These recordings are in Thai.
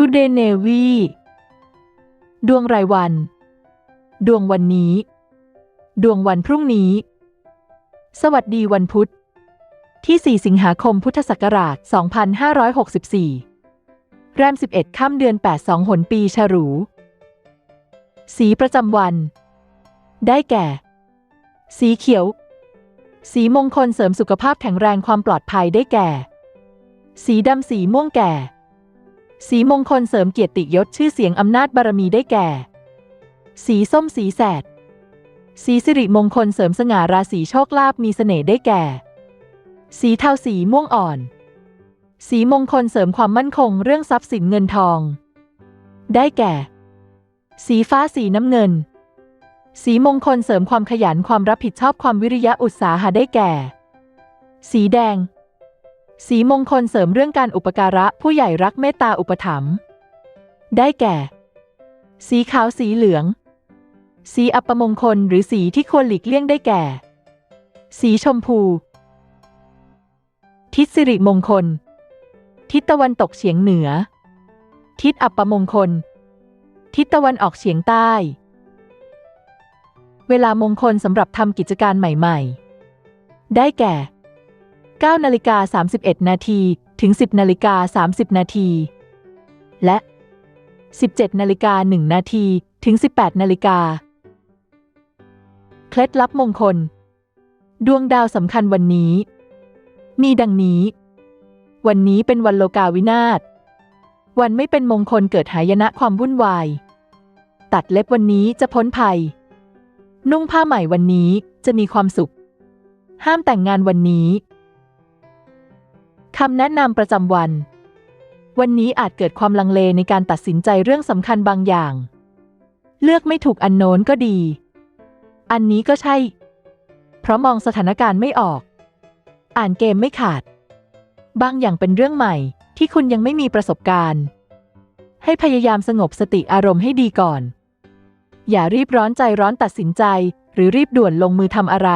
Today Navy ดวงรายวัน ดวงวันนี้ ดวงวันพรุ่งนี้ สวัสดีวันพุธ ที่ 4 สิงหาคมพุทธศักราช 2564 แรม 11 ค่ำเดือน 8 2 หนปีฉรูสีประจำวัน ได้แก่ สีเขียว สีมงคลเสริมสุขภาพแข็งแรงความปลอดภัยได้แก่ สีดำสีม่วงแก่ สีมงคลเสริมเกียรติยศชื่อเสียงอำนาจบารมีได้แก่ สีส้มสีแสด สีสิริมงคลเสริมสง่าราศีโชคลาภมีเสน่ห์ได้แก่ สีเทาสีม่วงอ่อน สีมงคลเสริมความมั่นคงเรื่องทรัพย์สินเงินทอง ได้แก่ สีฟ้าสีน้ำเงิน สีมงคลเสริมความขยันความรับผิดชอบความวิริยะอุตสาหะได้แก่ สีแดง สีมงคลเสริมเรื่องการอุปการะผู้ใหญ่รักเมตตาอุปถัมภ์ได้แก่ สีขาวสีเหลือง สีอัปมงคลหรือสีที่ควรหลีกเลี่ยงได้แก่ สีชมพู ทิศสิริมงคล ทิศตะวันตกเฉียงเหนือ ทิศอัปมงคล ทิศตะวันออกเฉียงใต้ เวลามงคลสำหรับทำกิจการใหม่ ๆ ได้แก่ 9นาฬิกา31 นาทีถึง 10นาฬิกา30 นาทีและ 17นาฬิกา1นาทีถึง 18นาฬิกาเคล็ดลับมงคล ดวงดาวสำคัญวันนี้ มีดังนี้ วันนี้เป็นวันโลกาวินาศวันไม่เป็นมงคลเกิดหายนะความวุ่นวาย ตัดเล็บวันนี้จะพ้นภัย นุ่งผ้าใหม่วันนี้จะมีความสุข ห้ามแต่งงานวันนี้ คำแนะนำประจำวัน วันนี้อาจเกิดความลังเลในการตัดสินใจเรื่องสำคัญบางอย่าง เลือกไม่ถูกอันโน้นก็ดี อันนี้ก็ใช่ เพราะมองสถานการณ์ไม่ออก อ่านเกมไม่ขาด บางอย่างเป็นเรื่องใหม่ที่คุณยังไม่มีประสบการณ์ ให้พยายามสงบสติอารมณ์ให้ดีก่อน อย่ารีบร้อนใจร้อนตัดสินใจ หรือรีบด่วนลงมือทำอะไร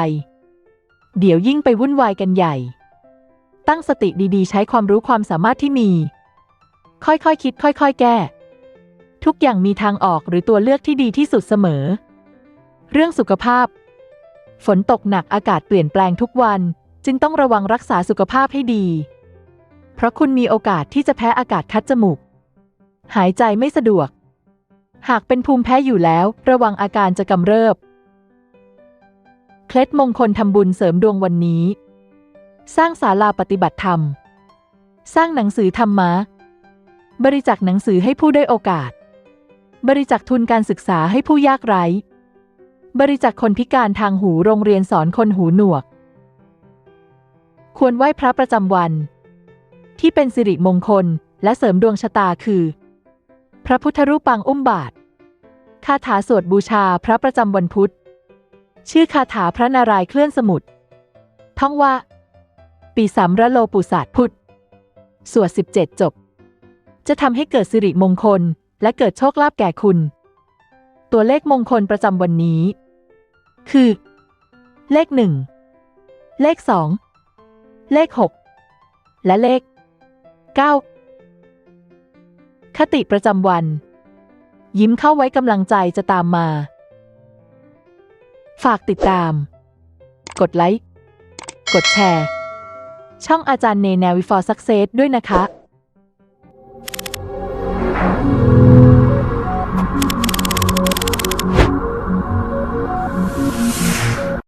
เดี๋ยวยิ่งไปวุ่นวายกันใหญ่ ตั้งสติดีๆ ใช้ความรู้ความสามารถที่มี ค่อยๆคคิด ค่อย ๆ แก้ ทุกอย่างมีทางออกหรือตัวเลือกที่ดีที่สุดเสมอ เรื่องสุขภาพ ฝนตกหนักอากาศเปลี่ยนแปลงทุกวัน จึงต้องระวังรักษาสุขภาพให้ดี เพราะคุณมีโอกาสที่จะแพ้อากาศคัดจมูก หายใจไม่สะดวก หากเป็นภูมิแพ้อยู่แล้ว ระวังอาการจะกำเริบ เคล็ดมงคลทำบุญเสริมดวงวันนี้ สร้างศาลาปฏิบัติธรรม สร้างหนังสือธรรมะ บริจาคหนังสือให้ผู้ได้โอกาส บริจาคทุนการศึกษาให้ผู้ยากไร้ บริจาคคนพิการทางหูโรงเรียนสอนคนหูหนวก ควรไหว้พระประจำวัน ที่เป็นสิริมงคลและเสริมดวงชะตาคือ พระพุทธรูปปางอุ้มบาท คาถาสวดบูชาพระประจำวันพุธ ชื่อคาถาพระนารายณ์เคลื่อนสมุทรท่องว่า ปีสามระโลปุศาสตร์พุทธสวด17จบ จะทำให้เกิดสิริมงคล และเกิดโชคลาภแก่คุณ ตัวเลขมงคลประจำวันนี้ คือ เลข1เลข2เลข6และเลข9คติประจำวัน ยิ้มเข้าไว้กำลังใจจะตามมา ฝากติดตาม กดไลค์ กดแชร์ ช่องอาจารย์เนแนวิฟอร์ซักเซสด้วยนะคะ